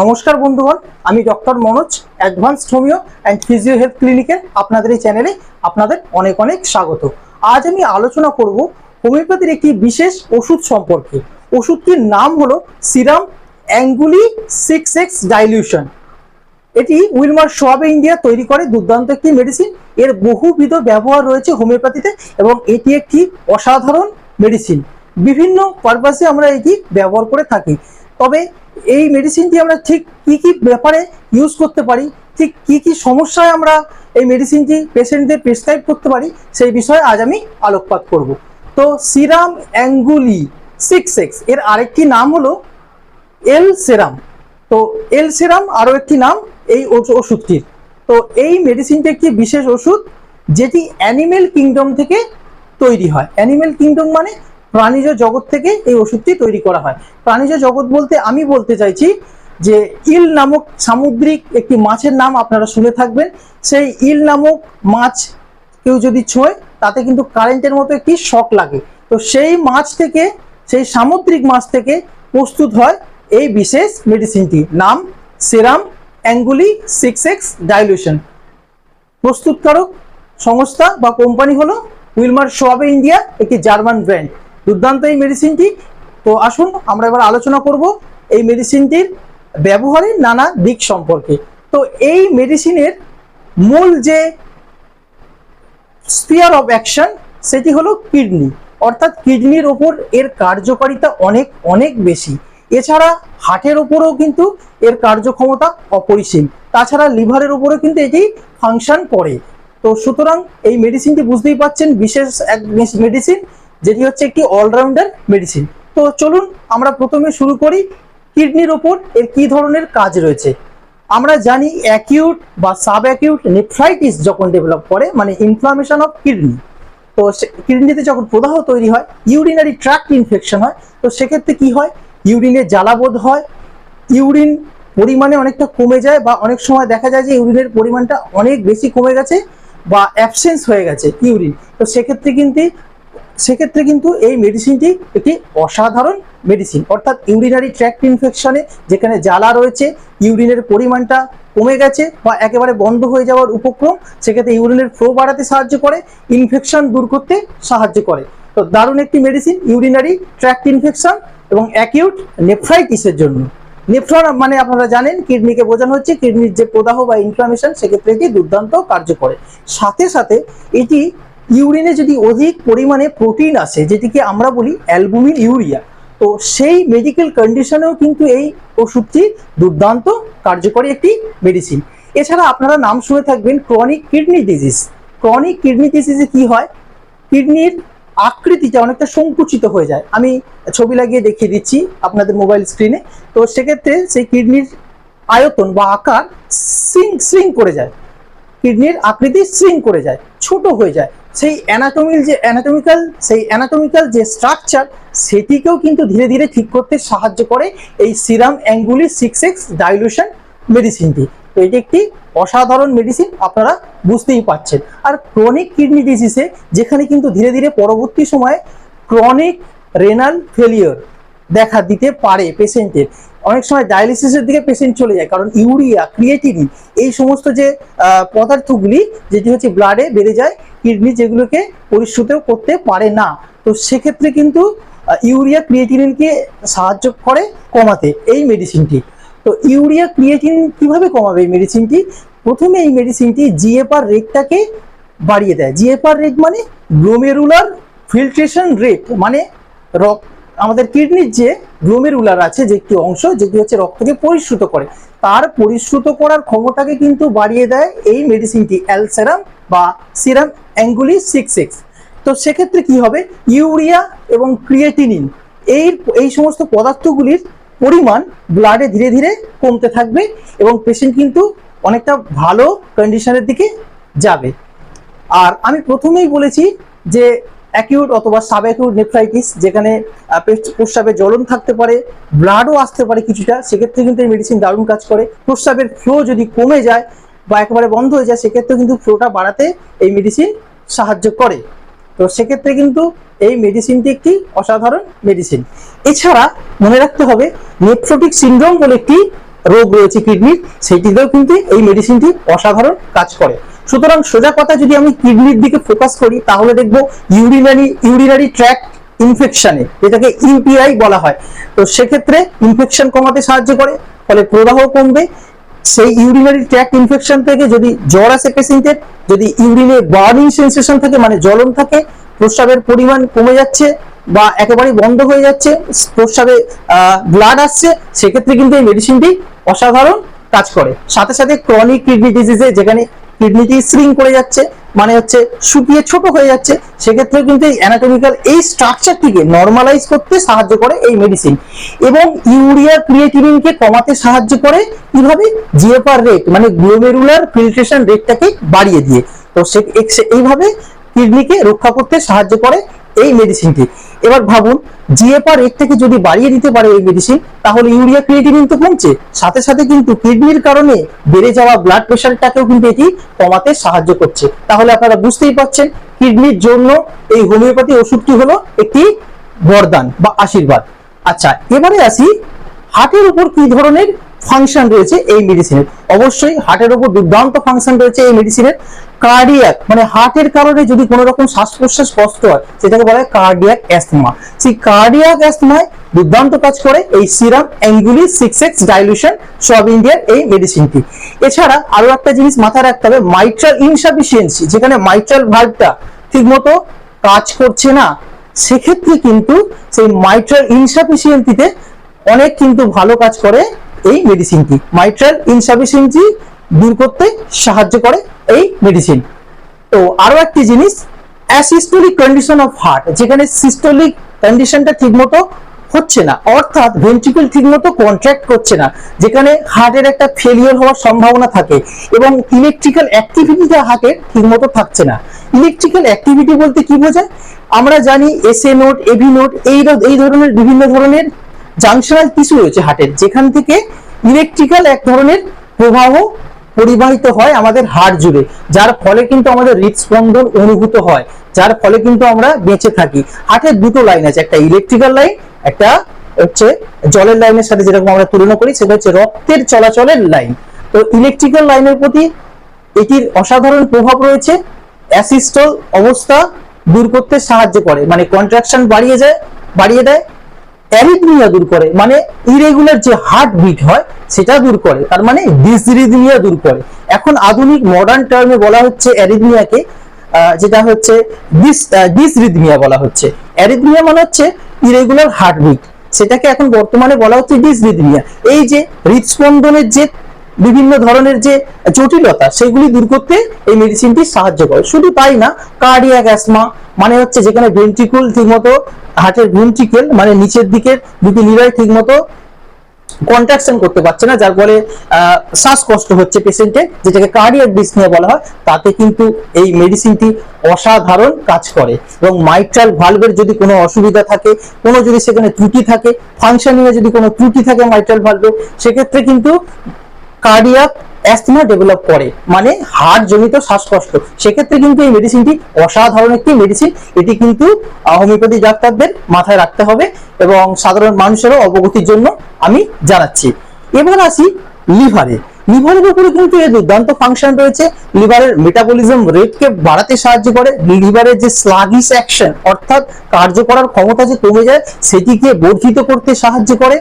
নমস্কার বন্ধুগণ, আমি doctor Manoj advance homoeo and physio health ক্লিনিকের আপনাদের এই চ্যানেলে আপনাদের অনেক অনেক স্বাগত। আজ আমি আলোচনা করব হোমিওপ্যাথির একটি বিশেষ ওষুধ সম্পর্কে। ওষুধটির নাম হলো সিরাম অ্যাঙ্গুলি সিক্স এক্স ডাইলিউশন। এটি উইলমার সোয়াবে ইন্ডিয়া তৈরি করে, দুর্দান্ত একটি মেডিসিন এর বহুবিধ ব্যবহার রয়েছে হোমিওপ্যাথিতে এবং এটি একটি অসাধারণ মেডিসিন বিভিন্ন পারপাসে আমরা এটি ব্যবহার করে থাকি। তবে এই মেডিসিনটি আমরা ঠিক কি কি ব্যাপারে ইউজ করতে পারি, ঠিক কি কি সমস্যায় আমরা এই মেডিসিনটি পেশেন্টদের প্রেসক্রাইব করতে পারি, সেই বিষয়ে আজ আমি আলোকপাত করব। তো সিরাম অ্যাঙ্গুলি সিক্স এক্সের আরেকটি নাম হলো এল সেরাম। তো এল সেরাম আরও একটি নাম এই ওষুধটির। তো এই মেডিসিনটি একটি বিশেষ ওষুধ যেটি অ্যানিমেল কিংডম থেকে তৈরি হয়। অ্যানিমেল কিংডম মানে প্রাণীজ জগৎ থেকে এই ওষুধটি তৈরি করা হয়। প্রাণীজ জগৎ বলতে আমি বলতে চাইছি যে ইল নামক সামুদ্রিক একটি মাছের নাম আপনারা শুনে থাকবেন। সেই ইল নামক মাছ কেউ যদি ছোঁয়, তাতে কিন্তু কারেন্টের মতো একটি শক লাগে। তো সেই মাছ থেকে, সেই সামুদ্রিক মাছ থেকে প্রস্তুত হয় এই বিশেষ মেডিসিনটি নাম সেরাম অ্যাঙ্গুলি সিক্স এক্স ডাইলিউশন প্রস্তুতকারক সংস্থা বা কোম্পানি হলো উইলমার সোয়াবে ইন্ডিয়া, একটি জার্মান ব্র্যান্ড। দুর্দান্ত এই মেডিসিনটি তো আসুন, আমরা এবার আলোচনা করব এই মেডিসিনটির ব্যবহারের নানা দিক সম্পর্কে। তো এই মেডিসিনের মূল যে স্পিয়ার অফ অ্যাকশন সেটি হলো কিডনি অর্থাৎ কিডনির ওপর এর কার্যকারিতা অনেক অনেক বেশি। এছাড়া হার্টের ওপরেও কিন্তু এর কার্যক্ষমতা অপরিসীম। তাছাড়া লিভারের ওপরেও কিন্তু এটি ফাংশন করে। তো সুতরাং এই মেডিসিনটি বুঝতেই পাচ্ছেন বিশেষ এক মেডিসিন যেটি হচ্ছে একটি অলরাউন্ডার মেডিসিন তো চলুন আমরা প্রথমে শুরু করি কিডনির ওপর এর কি ধরনের কাজ রয়েছে। আমরা জানি অ্যাকিউট বা সাব অ্যাকিউট নেফ্রাইটিস যখন ডেভেলপ করে মানে ইনফ্লামেশন অফ কিডনি তো কিডনিতে যখন প্রদাহ তৈরি হয় ইউরিনারি ট্র্যাক্ট ইনফেকশন হয়, তো সেক্ষেত্রে কি হয়? ইউরিনে জ্বালাবোধ হয় ইউরিন পরিমাণে অনেকটা কমে যায় বা অনেক সময় দেখা যায় যে ইউরিনের পরিমাণটা অনেক বেশি কমে গেছে বা অ্যাবসেন্স হয়ে গেছে ইউরিন তো সেক্ষেত্রে কিন্তু সেক্ষেত্রে কিন্তু এই মেডিসিনটি একটি অসাধারণ মেডিসিন অর্থাৎ ইউরিনারি ট্র্যাক্ট ইনফেকশনে যেখানে জ্বালা রয়েছে ইউরিনের পরিমাণটা কমে গেছে বা একেবারে বন্ধ হয়ে যাওয়ার উপক্রম, সেক্ষেত্রে ইউরিনের ফ্লো বাড়াতে সাহায্য করে ইনফেকশন দূর করতে সাহায্য করে। তো দারুণ একটি মেডিসিন ইউরিনারি ট্র্যাক্ট ইনফেকশন এবং অ্যাকিউট নেফ্রাইটিসের জন্য। নেফ্রন মানে আপনারা জানেন কিডনিকে বোঝানো হচ্ছে কিডনির যে প্রদাহ বা ইনফ্লামেশন সেক্ষেত্রে এটি দুর্দান্ত কার্য করে। সাথে সাথে এটি ইউরিনে যদি অধিক পরিমাণে প্রোটিন আসে, যেটিকে আমরা বলি অ্যালবুমিন ইউরিয়া, তো সেই মেডিকেল কন্ডিশনেও কিন্তু এই ওষুধটি দুর্দান্ত কার্যকরী একটি মেডিসিন এছাড়া আপনারা নাম শুনে থাকবেন chronic kidney disease chronic kidney ডিজিজে কি হয়? কিডনির আকৃতিটা অনেকটা সংকুচিত হয়ে যায়। আমি ছবি লাগিয়ে দেখিয়ে দিচ্ছি আপনাদের মোবাইল স্ক্রিনে তো সেক্ষেত্রে সেই কিডনির আয়তন বা আকার সিং সিং করে যায়। কিডনির আকৃতি সিং করে যায়, ছোট হয়ে যায়। সেই অ্যানাটমিল যে অ্যানাটমিক্যাল সেই অ্যানাটমিক্যাল যে স্ট্রাকচার সেটিকেও কিন্তু ধীরে ধীরে ঠিক করতে সাহায্য করে এই serum anguillae six X dilution মেডিসিনটি তো এটি একটি অসাধারণ মেডিসিন আপনারা বুঝতেই পাচ্ছেন আর ক্রনিক কিডনি ডিজিজে যেখানে কিন্তু ধীরে ধীরে পরবর্তী সময়ে ক্রনিক রেনাল ফেলিওর দেখা দিতে পারে পেশেন্টের অনেক সময় ডায়ালিসিসের দিকে পেশেন্ট চলে যায়, কারণ ইউরিয়া ক্রিয়েটিনিন এই সমস্ত যে পদার্থগুলি, যেটি হচ্ছে ব্লাডে বেড়ে যায় কিডনি যেগুলোকে পরিশ্রুতও করতে পারে না। তো সেক্ষেত্রে কিন্তু ইউরিয়া ক্রিয়েটিনিনকে সাহায্য করে কমাতে এই মেডিসিনটি তো ইউরিয়া ক্রিয়েটিনিন কীভাবে কমাবে এই মেডিসিনটি প্রথমে এই মেডিসিনটি জিএফআর রেটটাকে বাড়িয়ে দেয়। জিএফআর রেট মানে গ্লোমেরুলার ফিল্ট্রেশন রেট মানে রক্ত, আমাদের কিডনির যে গ্লোমেরুলার আছে যে একটি অংশ, যেটি হচ্ছে রক্তকে পরিশ্রুত করে। তার পরিশ্রুত করার ক্ষমতাকে কিন্তু বাড়িয়ে দেয় এই মেডিসিনটি অ্যালসেরাম বা সিরাম অ্যাঙ্গুলি সিক্স সিক্স তো সেক্ষেত্রে কি হবে? ইউরিয়া এবং ক্রিয়েটিনিন এই এই সমস্ত পদার্থগুলির পরিমাণ ব্লাডে ধীরে ধীরে কমতে থাকবে এবং পেশেন্ট কিন্তু অনেকটা ভালো কন্ডিশনের দিকে যাবে। আর আমি প্রথমেই বলেছি যে অ্যাকিউট অথবা সাব অ্যাকিউট নেফ্রাইটিস যেখানে প্রস্রাবে জ্বলন থাকতে পারে ব্লাডও আসতে পারে কিছুটা, সেক্ষেত্রে কিন্তু এই মেডিসিন দারুণ কাজ করে। প্রস্রাবের ফ্লো যদি কমে যায় বা একেবারে বন্ধ হয়ে যায়, সেক্ষেত্রে কিন্তু ফ্লোটা বাড়াতে এই মেডিসিন সাহায্য করে। তো সেক্ষেত্রে কিন্তু এই মেডিসিনটি একটি অসাধারণ মেডিসিন এছাড়া মনে রাখতে হবে নেফ্রোটিক সিন্ড্রোম বলে একটি রোগ রয়েছে কিডনির সেইটিতেও কিন্তু এই মেডিসিনটি অসাধারণ কাজ করে। সুতরাং সোজা কথা যদি আমি কিডনির দিকে ফোকাস করি, তাহলে দেখব ইউরিনারি ইউরিনারি ট্র্যাক ইনফেকশনে যেটাকে ইউপিআই বলা হয়। তো সেক্ষেত্রে ইনফেকশন কমাতে সাহায্য করে, ফলে প্রদাহ কমবে। সেই ইউরিনারি ট্র্যাক ইনফেকশন থেকে যদি জ্বর আসে পেশেন্টের যদি ইউরিনে বার্নিং সেন্সেশন থাকে মানে জ্বলন থাকে, প্রস্রাবের পরিমাণ কমে যাচ্ছে বা একেবারে বন্ধ হয়ে যাচ্ছে, প্রস্রাবে ব্লাড আসছে, সেক্ষেত্রে কিন্তু এই মেডিসিনটি অসাধারণ কাজ করে। সাথে সাথে ক্রনিক কিডনি ডিজিজে যেখানে কিডনিটি শ্রিং করে যাচ্ছে মানে হচ্ছে শুকিয়ে ছোট হয়ে যাচ্ছে, সেক্ষেত্রে কিন্তু এই অ্যানাটমিক্যাল এই স্ট্রাকচারটিকে নর্মালাইজ করতে সাহায্য করে এই মেডিসিন এবং ইউরিয়া ক্রিয়েটিনিনকে কমাতে সাহায্য করে কীভাবে? জিএফআর রেট মানে গ্লোমেরুলার ফিল্ট্রেশন রেটটাকে বাড়িয়ে দিয়ে। তো সে এইভাবে কিডনিকে রক্ষা করতে সাহায্য করে এই মেডিসিনটি এবার ভাবুন জিএফআর এর থেকে যদি বাড়িয়ে দিতে পারে এই মেডিসিন, তাহলে ইউরিয়া ক্রিয়েটিনিন তো কমছে। সাথে সাথে কিন্তু কিডনির কারণে বেড়ে যাওয়া ব্লাড প্রেশারটাকেও কিন্তু এটি কমাতে সাহায্য করছে। তাহলে আপনারা বুঝতেই পারছেন, কিডনির জন্য এই হোমিওপ্যাথি ওষুধটি হলো একটি বরদান বা আশীর্বাদ। আচ্ছা এবারে আসি, হার্টের উপর কি ধরনের ফাংশন রয়েছে এই মেডিসিনের? অবশ্যই হার্টের উপর দুর্দান্ত ফাংশন রয়েছে এই মেডিসিনের। কার্ডিয়াক মানে হার্টের কারণে যদি কোনো রকম শ্বাস প্রশ্বাস কষ্ট হয়, সেটাকে বলা হয় কার্ডিয়াক অ্যাস্থমা সেই কার্ডিয়াক অ্যাস্থমায় দুর্দান্ত কাজ করে এই serum anguillae six X dilution সব ইন্ডিয়ার এই মেডিসিনটি এছাড়া আরও একটা জিনিস মাথায় রাখতে হবে মাইট্রাল ইনসাফিসিয়েন্সি যেখানে মাইট্রাল ভাল্বটা ঠিকমতো কাজ করছে না, সেক্ষেত্রে কিন্তু সেই মাইট্রাল ইনসাফিসিয়েন্সিতে অনেক কিন্তু ভালো কাজ করে এই মেডিসিনটি মাইট্রাল ইনসাফিসিয়েন্সি দূর করতে সাহায্য করে এই মেডিসিন তো আরও একটি জিনিস অ্যাসিস্টোলিক কন্ডিশন অফ হার্ট যেখানে সিস্টোলিক কন্ডিশনটা ঠিকমতো হচ্ছে না, অর্থাৎ ভেন্ট্রিকল ঠিকমতো কন্ট্রাক্ট করছে না, যেখানে হার্টের একটা ফেলিওর হওয়ার সম্ভাবনা থাকে এবং ইলেকট্রিক্যাল অ্যাক্টিভিটিটা হার্টের ঠিকমতো থাকছে না। ইলেকট্রিক্যাল অ্যাক্টিভিটি বলতে কি বোঝায়? আমরা জানি এসএ নোট এভি নোট এই এই ধরনের বিভিন্ন ধরনের জাংশনাল টিস্যু রয়েছে হার্টের যেখান থেকে ইলেকট্রিক্যাল এক ধরনের প্রবাহ পরিবাহিত হয় আমাদের হাড় জুড়ে, যার ফলে কিন্তু আমাদের হৃদস্পন্দন অনুভূত হয়, যার ফলে কিন্তু আমরা বেঁচে থাকি। হার্টের দুটো লাইন আছে, একটা ইলেকট্রিক্যাল লাইন একটা হচ্ছে জলের লাইনের সাথে যেরকম আমরা তুলনা করি, সেটা হচ্ছে রক্তের চলাচলের লাইন তো ইলেকট্রিক্যাল লাইনের প্রতি এটির অসাধারণ প্রভাব রয়েছে অ্যাসিস্টল অবস্থা দূর করতে সাহায্য করে মানে কন্ট্রাকশন বাড়িয়ে যায়, বাড়িয়ে দেয় অ্যারিথমিয়া দূর করে মানে ইরেগুলার যে হার্ট বিট হয়, সেটা দূর করে, তার মানে ডিসরিথমিয়া দূর করে। এখন আধুনিক মডার্ন টার্মে বলা হচ্ছে অ্যারিথমিয়াকে যেটা হচ্ছে ডিস ডিসরিথমিয়া বলা হচ্ছে। অ্যারিথমিয়া মানে হচ্ছে ইরেগুলার হার্টবিট সেটাকে এখন বর্তমানে বলা হচ্ছে ডিসরিথমিয়া এই যে হৃদস্পন্দনের যে বিভিন্ন ধরনের যে জটিলতা, সেগুলি দূর করতে এই মেডিসিনটি সাহায্য করে। শুধু তাই না কার্ডিয়াক অ্যাসমা মানে হচ্ছে যেখানে ভেন্ট্রিকুল ঠিকমতো হার্টের ভেন্ট্রিকেল মানে নিচের দিকের দুটি লিভার ঠিকমতো কন্ট্রাকশন করতে পারছে না, যার ফলে শ্বাসকষ্ট হচ্ছে পেশেন্টের যেটাকে কার্ডিয়াক ডিসনিয়া বলা হয়, তাতে কিন্তু এই মেডিসিনটি অসাধারণ কাজ করে। এবং মাইট্রাল ভালভের যদি কোনো অসুবিধা থাকে, কোনো যদি সেখানে ত্রুটি থাকে ফাংশনিং এ যদি কোনো ত্রুটি থাকে মাইট্রাল ভালভে সেক্ষেত্রে কিন্তু কার্ডিয়াক অ্যাস্থমা ডেভেলপ করে মানে হার্ট জনিত শ্বাসকষ্ট। সেক্ষেত্রে কিন্তু এই মেডিসিনটি অসাধারণ একটি মেডিসিন এটি কিন্তু হোমিওপ্যাথি ডাক্তারদের মাথায় রাখতে হবে এবং সাধারণ মানুষেরও অবগতির জন্য আমি জানাচ্ছি। এবার আসি লিভারে। লিভারের উপরে কিন্তু এর দুর্দান্ত ফাংশন রয়েছে। লিভারের মেটাবলিজম রেটকে বাড়াতে সাহায্য করে। লিভারের যে স্লাগিস অ্যাকশন অর্থাৎ কার্য করার ক্ষমতা যে কমে যায়, সেটিকে বর্ধিত করতে সাহায্য করে।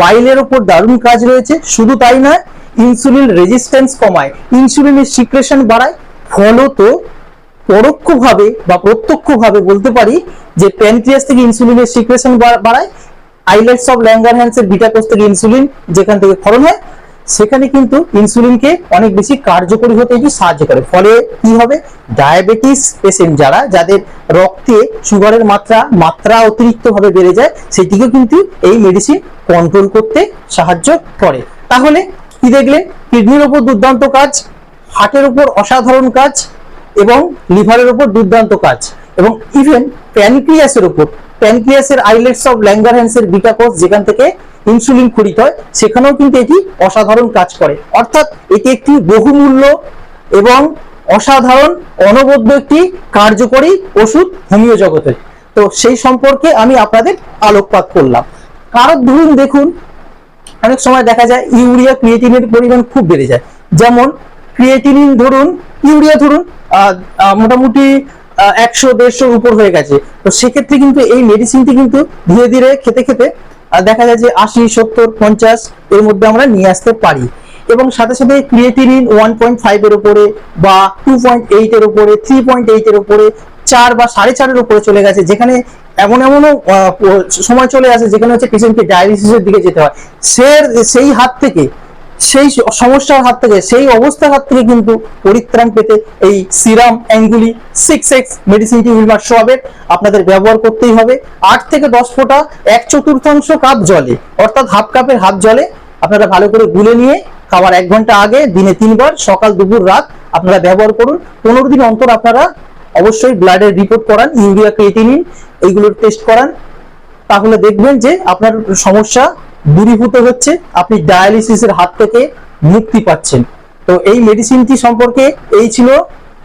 বাইলের উপর দারুণ কাজ রয়েছে। শুধু তাই নয় ইনসুলিন রেজিস্ট্যান্স কমায়। ইনসুলিনের সিক্রেশন বাড়ায়। ফলত পরোক্ষভাবে বা প্রত্যক্ষভাবে বলতে পারি যে প্যানক্রিয়াস থেকে ইনসুলিনের সিক্রেশন বাড়ায়। আইলেটস অফ ল্যাঙ্গারহ্যান্সের বিটা কোষ থেকে ইনসুলিন যেখান থেকে ক্ষরণ হয়, সেখানে কিন্তু ইনসুলিনকে অনেক বেশি কার্যকরী হতে এটি সাহায্য করে। ফলে কি হবে? ডায়াবেটিস পেশেন্ট যারা, যাদের রক্তে সুগারের মাত্রা মাত্রা অতিরিক্ত ভাবে বেড়ে যায় সেটিকে কিন্তু এই মেডিসিন কন্ট্রোল করতে সাহায্য করে। তাহলে কি দেখলেন কিডনির উপর দুর্দান্ত কাজ, হার্টের উপর অসাধারণ কাজ এবং লিভারের উপর দুর্দান্ত কাজ এবং ইভেন প্যানক্রিয়াসের উপর প্যানক্রিয়াসের আইলেটস অফ ল্যাঙ্গারহ্যান্সের বিটা কোষ যেখান থেকে ইনসুলিন খরিত হয়, সেখানেও কিন্তু এটি অসাধারণ কাজ করে। অর্থাৎ এটি একটি বহুমূল্য এবং অসাধারণ, অনবদ্য একটি কার্যকরী ওষুধ হোমিও জগতের তো সেই সম্পর্কে আমি আপনাদের আলোকপাত করলাম। কারণ ধরুন দেখুন অনেক সময় দেখা যায় ইউরিয়া ক্রিয়েটিনের পরিমাণ খুব বেড়ে যায়। যেমন ক্রিয়েটিনিন ধরুন, ইউরিয়া ধরুন মোটামুটি একশো, দেড়শোর উপর হয়ে গেছে। তো সেক্ষেত্রে কিন্তু এই মেডিসিনটি কিন্তু ধীরে ধীরে খেতে খেতে দেখা যায় যে আশি, সত্তর, পঞ্চাশ এর মধ্যে আমরা নিয়ে আসতে পারি। এবং সাথে সাথে ক্রিয়েটিনিন ওয়ান পয়েন্ট ফাইভ এর উপরে বা টু পয়েন্ট এইট এর উপরে থ্রি পয়েন্ট এইট এর উপরে চার বা সাড়ে চারের উপরে চলে গেছে, যেখানে এমন এমনও সময় চলে আসে, যেখানে হচ্ছে পেশেন্টকে ডায়ালিসিসের দিকে যেতে হয়। সে সেই হাত থেকে, সেই সমস্যার হাত থেকে, সেই অবস্থার হাত থেকে কিন্তু পরিত্রাণ পেতে এই সিরাম অ্যাঙ্গুলি সিক্স এক্স মেডিসিনটি উইলমার সোয়াবের আপনাদের ব্যবহার করতেই হবে। আট থেকে দশ ফোঁটা এক চতুর্থাংশ কাপ জলে, অর্থাৎ হাফ কাপের হাফ জলে আপনারা ভালো করে গুলে নিয়ে খাওয়ার এক ঘণ্টা আগে, দিনে তিনবার, সকাল, দুপুর, রাত আপনারা ব্যবহার করুন। পনেরো দিন অন্তর আপনারা অবশ্যই ব্লাডের রিপোর্ট করান ইউরিয়া ক্রিয়েটিনিন এইগুলোর টেস্ট করান। তাহলে দেখবেন যে আপনার সমস্যা দূরীভূত হচ্ছে, আপনি ডায়ালিসিসের হাত থেকে মুক্তি পাচ্ছেন। তো এই মেডিসিনটি সম্পর্কে এই ছিল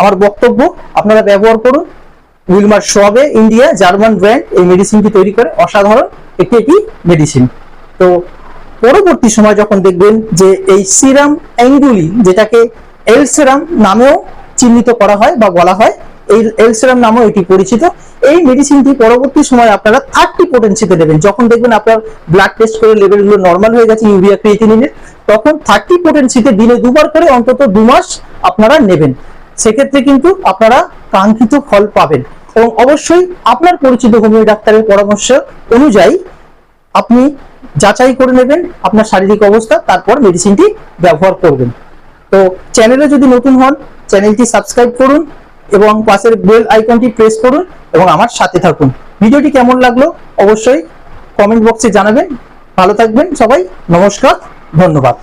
আমার বক্তব্য। আপনারা ব্যবহার করুন। Willmar Schwabe India German brand এই মেডিসিনটি তৈরি করে। অসাধারণ একটি একটি মেডিসিন তো পরবর্তী সময় যখন দেখবেন যে এই সিরাম অ্যাঙ্গুলি যেটাকে এল সিরাম নামেও চিহ্নিত করা হয় বা বলা হয় এই এল সিরাম নামেও এটি পরিচিত। এই মেডিসিনটি পরবর্তী সময় আপনারা থার্টি পোটেন্সিতে দেবেন। যখন দেখবেন আপনার ব্লাড টেস্ট করে লেভেলগুলো নর্মাল হয়ে গেছে ইউরিয়া ক্রিয়েটিনিনের তখন থার্টি পোটেন্সিতে দিনে দুবার করে অন্তত দু মাস আপনারা নেবেন। সেক্ষেত্রে কিন্তু আপনারা কাঙ্ক্ষিত ফল পাবেন। এবং অবশ্যই আপনার পরিচিত হোমিও ডাক্তারের পরামর্শ অনুযায়ী আপনি যাচাই করে নেবেন আপনার শারীরিক অবস্থা, তারপর মেডিসিনটি ব্যবহার করবেন। তো চ্যানেলে যদি নতুন হন চ্যানেলটি সাবস্ক্রাইব করুন। এবং পাশের বেল আইকনটি প্রেস করুন এবং আমার সাথে থাকুন। ভিডিওটি কেমন লাগল অবশ্যই কমেন্ট বক্সে জানাবেন। ভালো থাকবেন সবাই। নমস্কার। ধন্যবাদ।